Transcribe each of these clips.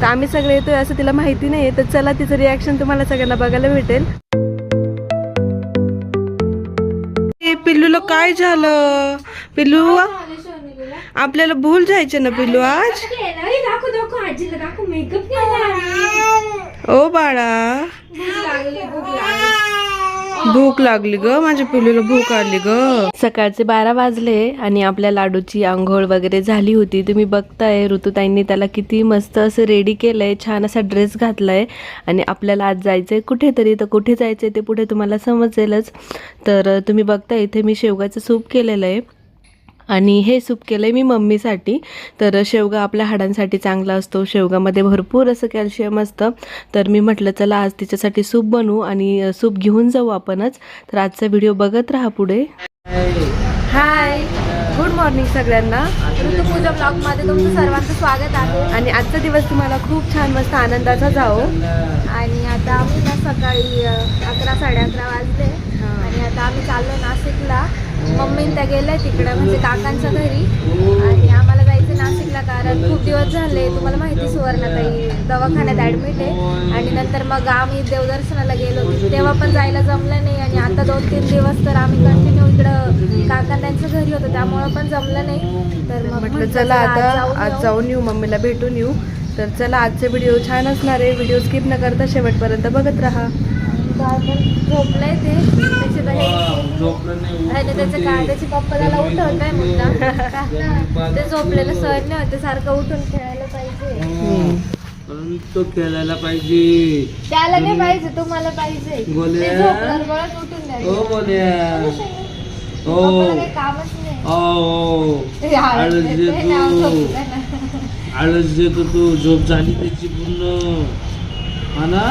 तर आम्ही सगळे येतोय असं तिला माहिती नाही तर चला तिचं रिॲक्शन तुम्हाला सगळ्यांना बघायला भेटेल. पिल्लूला काय झालं? पिल्लू आपल्याला भूल जायचं ना पिल्लू आज? ओ बाळा. लागली. भूक लागली ग माझ्या पिल्लूला भूक आली ग. सकाळचे बारा वाजले आणि आपल्या लाडूची आंघोळ वगैरे झाली होती. तुम्ही बघताय ऋतुताईंनी त्याला किती मस्त असं रेडी केलंय छान असा ड्रेस घातलाय. आणि आपल्याला आज जायचंय कुठेतरी तर कुठे जायचंय ते पुढे तुम्हाला समजेलच. तर तुम्ही बघता इथे मी शेवगाचं सूप केलेलं आहे. आणि हे सूप केलं आहे मी मम्मीसाठी. तर शेवगा आपल्या हाडांसाठी चांगला असतो. शेवगामध्ये भरपूर असं कॅल्शियम असतं. तर मी म्हटलं चला आज तिच्यासाठी सूप बनवू आणि सूप घेऊन जाऊ आपणच. तर आजचा व्हिडिओ बघत राहा पुढे. हाय. गुड मॉर्निंग सगळ्यांना. ऋतुपूजा ब्लॉगमध्ये तुमचं सर्वांचं स्वागत आहे. आणि आजचा दिवस तुम्हाला खूप छान मस्त आनंदाचा जाओ आणि आता आम्ही ना सकाळी अकरा साडे अकरा वाजले. आणि आता आम्ही चाललो नाशिकला. मम्मी त्या गेल्या तिकडं म्हणजे काकांच्या घरी. आणि आम्हाला जायचं नाशिकला कारण खूप दिवस झाले. तुम्हाला माहिती सुवर्णाताई दवाखान्यात ॲडमिट आहे. आणि नंतर मग आम्ही देवदर्शनाला गेलो. तेव्हा पण जायला जमलं नाही. आणि आता दोन तीन दिवस तर आम्ही कंटिन्यू इकडं काका त्यांच्या घरी होतो. त्यामुळं पण जमलं नाही. तर मग म्हटलं चला आता आज. जाऊन येऊ मम्मीला भेटून येऊ. तर चला आजचे व्हिडिओ छान असणार आहे. व्हिडिओ स्किप न करता शेवटपर्यंत बघत राहा. झोपलंय ते. हे पप्पा त्याला मुद्दा ते झोपलेलं नाही होते सारखं उठून खेळायला पाहिजे. तो खेळायला पाहिजे. त्याला नाही पाहिजे तुम्हाला पाहिजे. हो आळस देते, तू. झोप झाली त्याची पूर्ण. हा ना?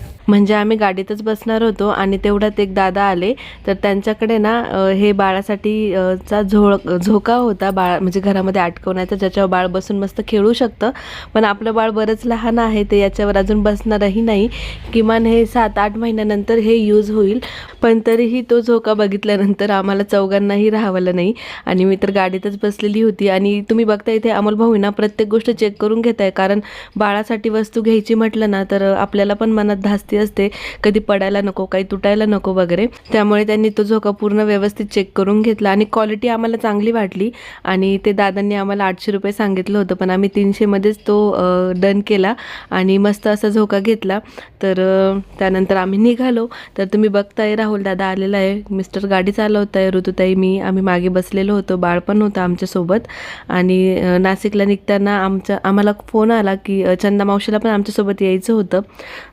म्हणजे आम्ही गाडीतच बसणार होतो आणि तेवढ्यात एक दादा आले. तर त्यांच्याकडे ना हे बाळासाठी चा झोळ झोका होता. बाळ म्हणजे घरामध्ये अटकवण्याचा ज्याच्यावर बाळ बसून मस्त खेळू शकतं. पण आपलं बाळ बरंच लहान आहे ते याच्यावर अजून बसणारही नाही. किमान हे सात आठ महिन्यानंतर हे यूज होईल. पण तरीही तो झोका बघितल्यानंतर आम्हाला चौघांनाही राहावलं नाही. आणि मी तर गाडीतच बसलेली होती. आणि तुम्ही बघता इथे अमोल भाऊंना प्रत्येक गोष्ट चेक करून घेत आहे कारण बाळासाठी वस्तू घ्यायची म्हटलं ना तर आपल्याला पण मनात धास्ती असते. कधी पडायला नको काही तुटायला नको वगैरे. त्यामुळे त्यांनी तो झोका पूर्ण व्यवस्थित चेक करून घेतला आणि क्वालिटी आम्हाला चांगली वाटली. आणि ते दादांनी आम्हाला आठशे रुपये सांगितलं होतं पण आम्ही तीनशेमध्येच तो डन केला आणि मस्त असा झोका घेतला. तर त्यानंतर आम्ही निघालो. तर तुम्ही बघताय राहुल दादा आलेला आहे. मिस्टर गाडी चालवत आहे ऋतुताई मी आम्ही मागे बसलेलो होतो. बाळ पण होतं आमच्यासोबत. आणि नाशिकला निघताना आमचा आम्हाला फोन आला की चंदा मावशीला पण आमच्यासोबत यायचं होतं.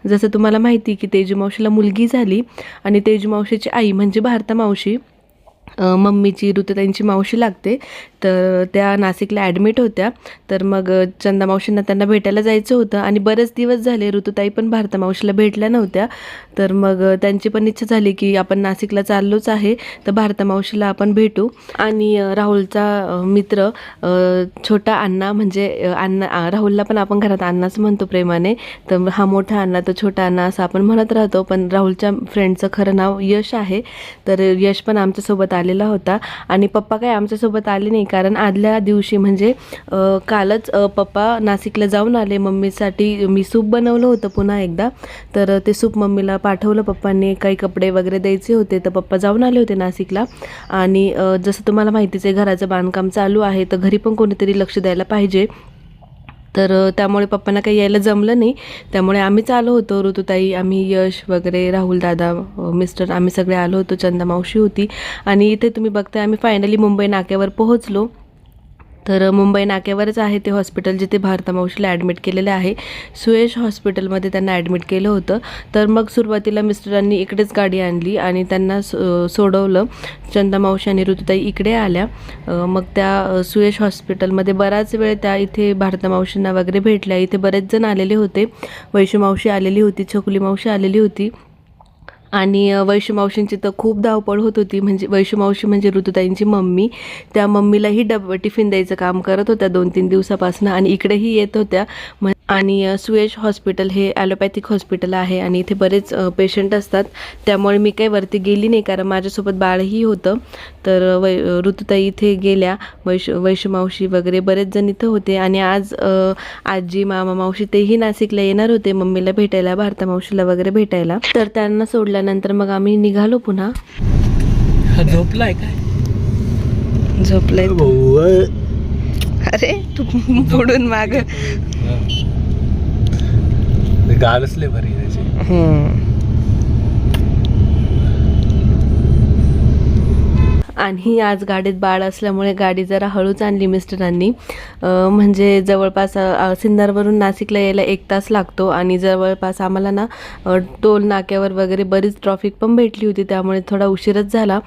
जसं तुम्हाला माहिती की तेजू मावशीला मुलगी झाली आणि तेजू मावशीची आई म्हणजे भारता मावशी मम्मीची ऋतुताईंची मावशी लागते. तर त्या नाशिकला ॲडमिट होत्या. तर मग चंदा मावशींना त्यांना भेटायला जायचं होतं. आणि बरेच दिवस झाले ऋतुताई पण भारता मावशीला भेटल्या नव्हत्या. तर मग त्यांची पण इच्छा झाली की आपण नाशिकला चाललोच आहे. तर भारता मावशीला आपण भेटू. आणि राहुलचा मित्र छोटा अण्णा म्हणजे अण्णा राहुलला पण आपण घरात अण्णाच म्हणतो प्रेमाने. तर हा मोठा अण्णा तर छोटा अण्णा असं आपण म्हणत राहतो. पण राहुलच्या फ्रेंडचं खरं नाव यश आहे. तर यश पण आमच्यासोबत आले आलेला होता. आणि पप्पा काय आमच्यासोबत आले नाही. कारण आदल्या दिवशी म्हणजे कालच पप्पा नाशिकला जाऊन आले. मम्मीसाठी मी सूप बनवलं होतं पुन्हा एकदा. तर ते सूप मम्मीला पाठवलं. पप्पांनी काही कपडे वगैरे द्यायचे होते. तर पप्पा जाऊन आले होते नाशिकला. आणि जसं तुम्हाला माहितीच आहे घराचं बांधकाम चालू आहे. तर घरी पण कोणीतरी लक्ष द्यायला पाहिजे. तर त्यामुळे पप्पांना काही यायला जमलं नाही. त्यामुळे आम्हीच आलो होतो ऋतुताई आम्ही यश वगैरे राहुल दादा मिस्टर आम्ही सगळे आलो होतो चंदा मावशी होती. आणि इथे तुम्ही बघताय आम्ही फायनली मुंबई नाक्यावर पोहोचलो. तर मुंबई नाक्यावरच आहे ते हॉस्पिटल जिथे भारता मावशीला ॲडमिट केलेलं आहे. सुयश हॉस्पिटलमध्ये त्यांना ॲडमिट केलं होतं. तर मग सुरुवातीला मिस्टरांनी इकडेच गाडी आणली आणि त्यांना सो सोडवलं. चंदा मावशी आणि ऋतुताई इकडे आल्या. मग त्या सुयश हॉस्पिटलमध्ये बराच वेळ त्या इथे भारतामावशींना वगैरे भेटल्या. इथे बरेच जण आलेले होते. वैशू मावशी आलेली होती छकुली मावशी आलेली होती. आणि अ, मावशींची तर खूप धावपळ होत होती. म्हणजे वैशू मावशी म्हणजे ऋतुताईंची मम्मी. त्या मम्मीलाही डब टिफिन द्यायचं काम करत होत्या दोन तीन दिवसापासून आणि इकडेही येत होत्या. म आणि सुयश हॉस्पिटल हे ॲलोपॅथिक हॉस्पिटल आहे आणि इथे बरेच पेशंट असतात. त्यामुळे मी काही वरती गेली नाही कारण माझ्यासोबत बाळही होतं. तर वै ऋतुताई इथे गेल्या वैशू वैशू मावशी वगैरे बरेच जण इथं होते आणि आज आजी मामा मावशी तेही नाशिकला येणार होते मम्मीला भेटायला भारता मावशीला वगैरे भेटायला. तर त्यांना सोडल्यानंतर मग आम्ही निघालो पुन्हा. झोपलाय काय? झोपलंय. अरे तू पुढून माग. गालच लय भारी आहे त्याची आणि आज गाडीत बाळ असल्यामुळे गाडी जरा हळूच आणली मिस्टरांनी. अं, म्हणजे जवळपास अं, सिन्नरवरून नाशिकला यायला एक तास लागतो आणि जवळपास आम्हाला ना अं, टोल नाक्यावर वगैरे बरीच ट्रॉफिक पण भेटली होती त्यामुळे थोडा उशीरच झाला.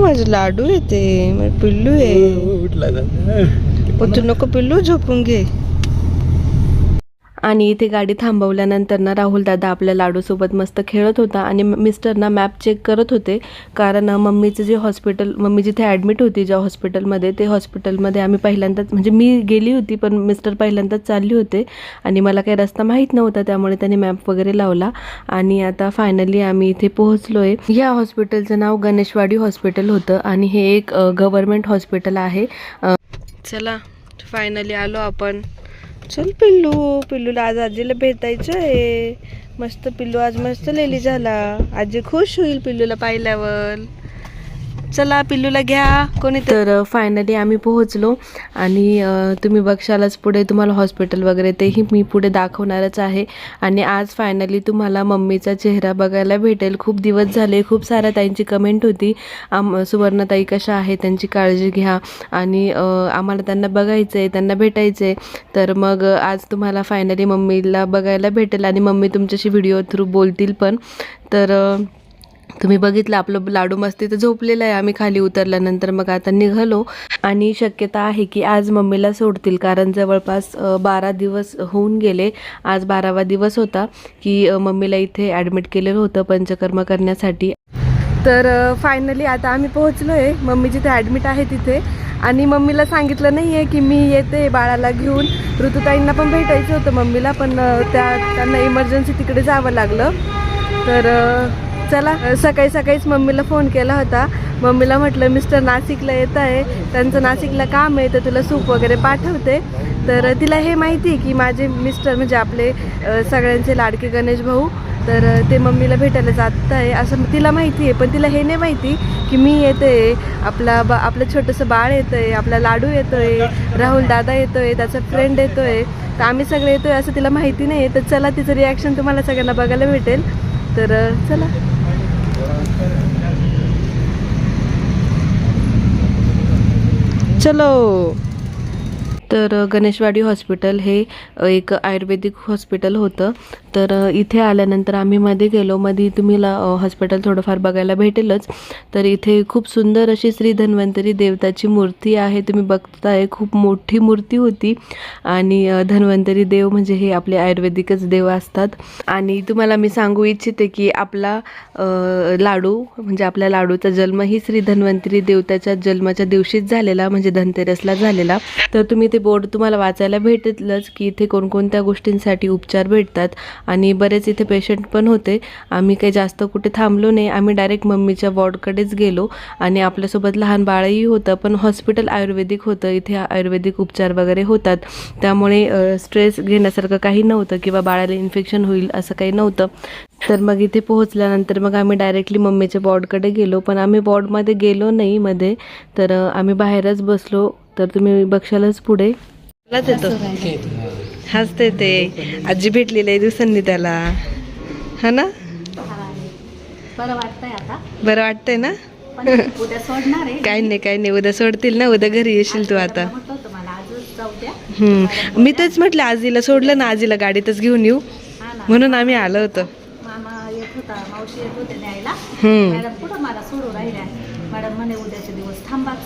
माझे लाडू येते पिल्लू आहे. उठला जात. तू नको पिल्लू झोपून घे. आणि इथे गाडी थांबवल्यानंतर ना राहुल दादा आपल्या लाडूसोबत मस्त खेळत होता आणि मिस्टर ना मॅप चेक करत होते. कारण मम्मीचं जे हॉस्पिटल मम्मी जिथे ॲडमिट होती ज्या हॉस्पिटलमध्ये ते हॉस्पिटलमध्ये आम्ही पहिल्यांदाच म्हणजे मी गेली होती पण मिस्टर पहिल्यांदाच चालली होते. आणि मला काही रस्ता माहीत नव्हता त्यामुळे त्याने मॅप वगैरे लावला. आणि आता फायनली आम्ही इथे पोहोचलो आहे या हॉस्पिटलचं नाव गणेशवाडी हॉस्पिटल होतं आणि हे एक गव्हर्मेंट हॉस्पिटल आहे. चला फायनली आलो आपण. चल पिल्लू पिल्लूला आज आजीला भेटायचं आहे मस्त पिल्लू आज मस्त लेली झाला. आजी खुश होईल पिल्लूला पाहिल्यावर. चला पिल्लूला घ्या. कोणी तर फायनली आम्ही पोहोचलो. आणि तुम्ही बघशालच पुढे तुम्हाला हॉस्पिटल वगैरे तेही मी पुढे दाखवणारच आहे. आणि आज फायनली तुम्हाला मम्मीचा चेहरा बघायला भेटेल. खूप दिवस झाले खूप साऱ्या ताईंची कमेंट होती. आम सुवर्णताई कशा आहे त्यांची काळजी घ्या. आणि आम्हाला त्यांना बघायचं आहे त्यांना भेटायचं आहे तर मग आज तुम्हाला फायनली मम्मीला बघायला भेटेल. आणि मम्मी तुमच्याशी व्हिडिओ थ्रू बोलतील पण. तर तुम्ही बघितलं आपलं लाडू मस्ती तर झोपलेलं आहे. आम्ही खाली उतरल्यानंतर मग आता निघालो. आणि शक्यता आहे की आज मम्मीला सोडतील कारण जवळपास बारा दिवस होऊन गेले. आज बारावा दिवस होता की मम्मीला इथे ॲडमिट केलेलं होतं पंचकर्म करण्यासाठी. तर फायनली आता आम्ही पोहोचलो आहे मम्मी जिथे ॲडमिट आहे तिथे. आणि मम्मीला सांगितलं नाही आहे की मी येते बाळाला घेऊन. ऋतुताईंना पण भेटायचं होतं मम्मीला पण त्या त्यांना इमर्जन्सी तिकडे जावं लागलं. तर चला सकाळी सकाळीच मम्मीला फोन केला होता. मम्मीला म्हटलं मिस्टर नाशिकला येत आहे. त्यांचं नाशिकला काम आहे तर तुला सूप वगैरे पाठवते. तर तिला हे माहिती आहे की माझे मिस्टर म्हणजे आपले सगळ्यांचे लाडके गणेश भाऊ तर ते मम्मीला भेटायला जात आहे असं तिला माहिती आहे. पण तिला हे नाही माहिती की मी येते आपला बा आपलं छोटंसं बाळ येतं आहे आपला लाडू येतो आहे राहुल दादा येतो आहे त्याचा फ्रेंड येतो आहे तर आम्ही सगळे येतो आहे असं तिला माहिती नाही आहे तर चला तिचं रिॲक्शन तुम्हाला सगळ्यांना बघायला भेटेल. तर चला. चलो तर गणेशवाडी हॉस्पिटल हे एक आयुर्वेदिक हॉस्पिटल होतं. तर इथे आल्यानंतर आम्ही मध्ये गेलो. मध्ये तुम्हाला हॉस्पिटल थोडंफार बघायला भेटेलच. तर इथे खूप सुंदर अशी श्री धन्वंतरी देवताची मूर्ती आहे. तुम्ही बघताय खूप मोठी मूर्ती होती. आणि धन्वंतरी देव म्हणजे हे आपले आयुर्वेदिकच देव असतात. आणि तुम्हाला मी सांगू इच्छिते की आपला लाडू म्हणजे आपल्या लाडूचा जन्म ही श्री धन्वंतरी देवताच्या जन्माच्या दिवशीच झालेला म्हणजे धनतेरसला झालेला. तर तुम्ही ते बोर्ड तुम्हाला वाचायला भेटेलच की इथे कोणकोणत्या गोष्टींसाठी उपचार भेटतात आणि बरेच इथे पेशंट पण होते. आम्ही काही जास्त कुठे थांबलो नाही. आम्ही डायरेक्ट मम्मीच्या वॉर्डकडेच गेलो आणि आपल्यासोबत लहान बाळही होतं पण हॉस्पिटल आयुर्वेदिक होतं. इथे आयुर्वेदिक उपचार वगैरे होतात. त्यामुळे स्ट्रेस घेण्यासारखं काही नव्हतं किंवा बाळाला इन्फेक्शन होईल असं काही नव्हतं. तर मग इथे पोहोचल्यानंतर मग आम्ही डायरेक्टली मम्मीच्या वॉर्डकडे गेलो. पण आम्ही वॉर्डमध्ये गेलो नाही मध्ये. तर आम्ही बाहेरच बसलो. तर तुम्ही बघशालच पुढे. येतो. हसते ते आजी भेटलेली आहे दिवसांनी त्याला. हा ना? बरं वाटतंय आता. बरं वाटतंय ना? पण उद्या सोडणार आहे. काही नाही काही नाही. उद्या सोडतील ना? उद्या घरी येशील तू आता. म्हटलं होतं मला आजच जाऊ द्या. हम्म. मी तेच म्हटलं आजीला सोडलं ना? आजीला गाडीतच घेऊन येऊ. हा म्हणून आम्ही आलो होतो. मामा येत होता मावशी येत होते न्यायला. हम्म. मॅडम कुठं मला सोडू राहिल्या? मॅडम म्हणे उद्याचे दिवस थांबाच.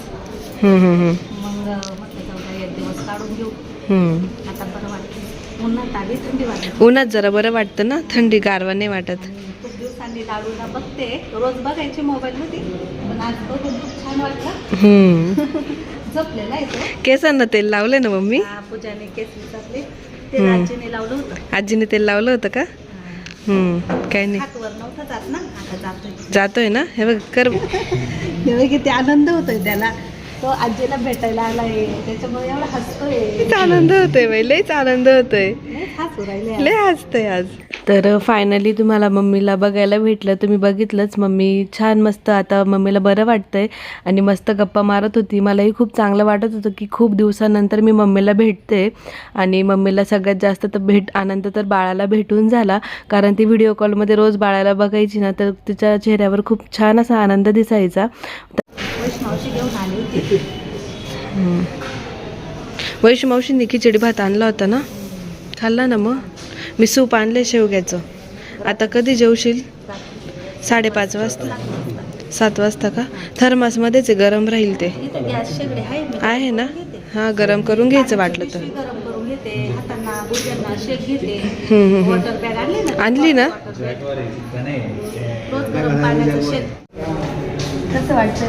हम्म, हम्म, हम्म. मग अं, म्हटलं जाऊ द्या एक दिवस काढून घेऊ. हम्म. आता बरं वाटतं उन्हात आली थंडी वाटत. उन्हात जरा बरं वाटतं ना थंडी गारवा नाही वाटत. खूप दिवसांनी लाडूला बघते. रोज बघायचे मोबाईलमध्ये पण आज बघून खूप छान वाटलं. हम्म. झोपलेला आहे केसांना तेल लावलंय ना मम्मी? पूजाने केस विचारले. आजीने लावलं होतं. आजीने तेल लावलं होतं का? हम्म. काय नाही. जातोय. ना? हे बघ कर. किती आनंद होतोय त्याला. तो आजीला भेटायला आलाय. त्याच्यामुळे एवढा हसतोय. आनंद होतोय बाई लयच आनंद होतोय. हसू राहिले लय हसतंय आज. तर फायनली तुम्हाला मम्मीला बघायला भेटलं. तुम्ही बघितलंच मम्मी छान मस्त आता मम्मीला बरं वाटतंय. आणि मस्त गप्पा मारत होती. मलाही खूप चांगलं वाटत होतं की खूप दिवसानंतर मी मम्मीला भेटते. आणि मम्मीला सगळ्यात जास्त तर भेट आनंद तर बाळाला भेटून झाला. कारण ती व्हिडिओ कॉलमध्ये रोज बाळाला बघायची ना तर तिच्या चेहऱ्यावर खूप छान असा आनंद दिसायचा. वैशू मावशींनी खिचडी भात आणला होता ना? खाल्ला ना मग? मी सूप आणले शेवग्याचं. आता कधी जेवशील? साडेपाच वाजता. सात वाजता का? थर्मासमध्येच आहे गरम राहील ते. इथं गॅस शेगडी आहे ना? हां गरम करून घ्यायचं वाटलं तर. पिशवी गरम करून घेते हातांना गुडघ्यांना शेक घेते हम्म, हम्म, हम्म. वॉटर बॅग आणली ना? आणली ना रोज गरम पाण्याचं शेक कसं वाटतंय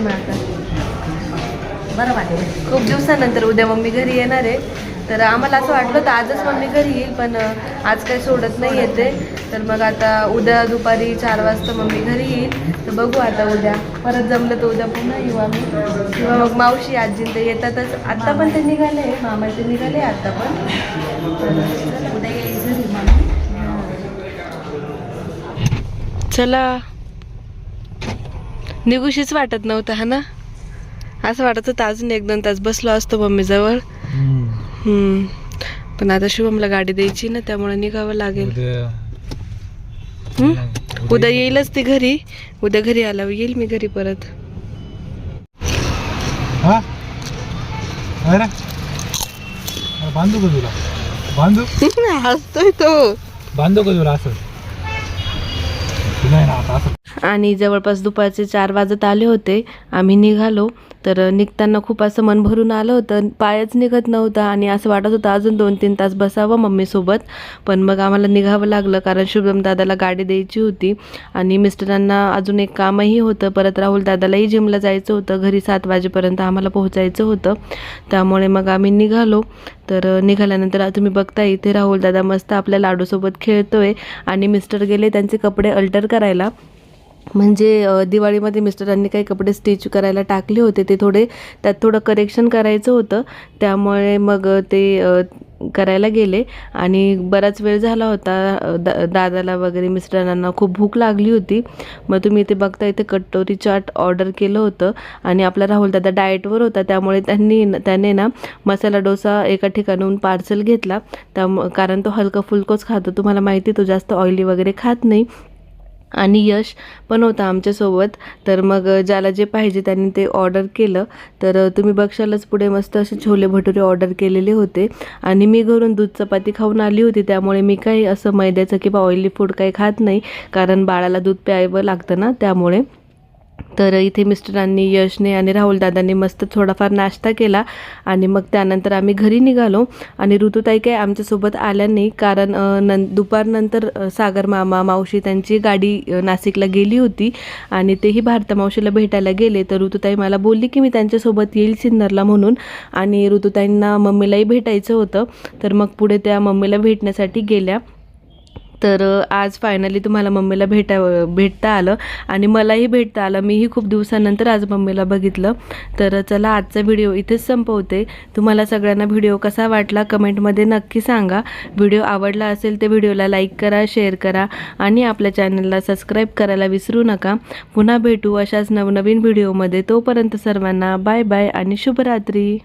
बरं वाटेल. खूप दिवसानंतर उद्या मम्मी घरी येणार आहे. तर आम्हाला असं वाटलं होतं आजच मम्मी घरी येईल पण आज काही सोडत नाही येते. तर मग आता उद्या दुपारी चार वाजता मम्मी घरी येईल. तर बघू आता उद्या. परत जमलं तर उद्या पुन्हा येऊ आम्ही. किंवा मग मावशी आजी तर येतातच. आत्ता पण ते निघाले मामाचे निघाले आत्ता पण. उद्या चला. निघूशीच वाटत नव्हतं हा ना? असं वाटत होतं अजून एक दोन तास बसलो असतो मम्मीजवळ. हम्म. पण आता शुभमला गाडी द्यायची ना त्यामुळे निघावं लागेल? उद्या येईलच ती घरी. उद्या घरी आल्यावर येईल मी घरी परत. हा? बांधू का तुला? बांधू? हसतोय तो. बांधू का तुला असं? नाही ना आता असं आणि जवळपास दुपारचे चार वाजत आले होते. आम्ही निघालो. तर निघताना खूप असं मन भरून आलं होतं. पायच निघत नव्हता आणि असं वाटत होतं अजून दोन तीन तास बसावं मम्मीसोबत. पण मग आम्हाला निघावं लागलं कारण शुभम दादाला गाडी द्यायची होती. आणि मिस्टरांना अजून एक कामही होतं. परत राहुल दादालाही जिमला जायचं होतं. घरी सात वाजेपर्यंत आम्हाला पोहोचायचं होतं. त्यामुळे मग आम्ही निघालो. तर निघाल्यानंतर तुम्ही बघता इथे राहुल दादा मस्त आपल्या लाडूसोबत खेळतोय. आणि मिस्टर गेले त्यांचे कपडे अल्टर करायला. म्हणजे दिवाळीमध्ये मिस्टरांनी काही कपडे स्टिच करायला टाकले होते ते थोडे त्यात थोडं करेक्शन करायचं होतं. त्यामुळे मग ते करायला गेले. आणि बराच वेळ झाला होता दा दादाला वगैरे मिस्टरांना खूप भूक लागली होती. मग तुम्ही इथे बघता इथे कटोरी चाट ऑर्डर केलं होतं. आणि आपला राहुल दादा डाएटवर होता त्यामुळे त्यांनी त्याने ना मसाला डोसा एका ठिकाणून पार्सल घेतला. त्या कारण तो हलका फुलकोच खातो. तुम्हाला माहिती आहे, तो जास्त ऑइली वगैरे खात नाही. आणि यश पण होता आमच्यासोबत. तर मग ज्याला जे पाहिजे त्यांनी ते ऑर्डर केलं. तर तुम्ही बघशालच पुढे मस्त असे छोले भटुरे ऑर्डर केलेले होते. आणि मी घरून दूध चपाती खाऊन आली होती. त्यामुळे मी काही असं मैद्याचं किंवा ऑइली फूड काही खात नाही. कारण बाळाला दूध प्यायवं लागतं ना त्यामुळे. तर इथे मिस्टरांनी यशने आणि राहुलदादांनी मस्त थोडाफार नाश्ता केला आणि मग त्यानंतर आम्ही घरी निघालो. आणि ऋतुताई काय आमच्यासोबत आल्या नाही कारण न नं दुपारनंतर सागर मामा मावशी त्यांची गाडी नाशिकला गेली होती आणि तेही भारता मावशीला भेटायला गेले. तर ऋतुताई मला बोलली की मी त्यांच्यासोबत येईल सिन्नरला म्हणून आणि ऋतुताईंना मम्मीलाही भेटायचं होतं. तर मग पुढे त्या मम्मीला भेटण्यासाठी गेल्या. तर आज फायनली तुम्हाला मम्मीला भेटा भेटता आलं. आणि मलाही भेटता आलं. मीही खूप दिवसानंतर आज मम्मीला बघितलं. तर चला आजचा व्हिडिओ इथेच संपवते. तुम्हाला सगळ्यांना व्हिडिओ कसा वाटला कमेंटमध्ये नक्की सांगा. व्हिडिओ आवडला असेल तर व्हिडिओला लाईक करा शेअर करा आणि आपल्या चॅनलला सबस्क्राईब करायला विसरू नका. पुन्हा भेटू अशाच नवनवीन व्हिडिओमध्ये. तोपर्यंत सर्वांना बाय बाय आणि शुभरात्री.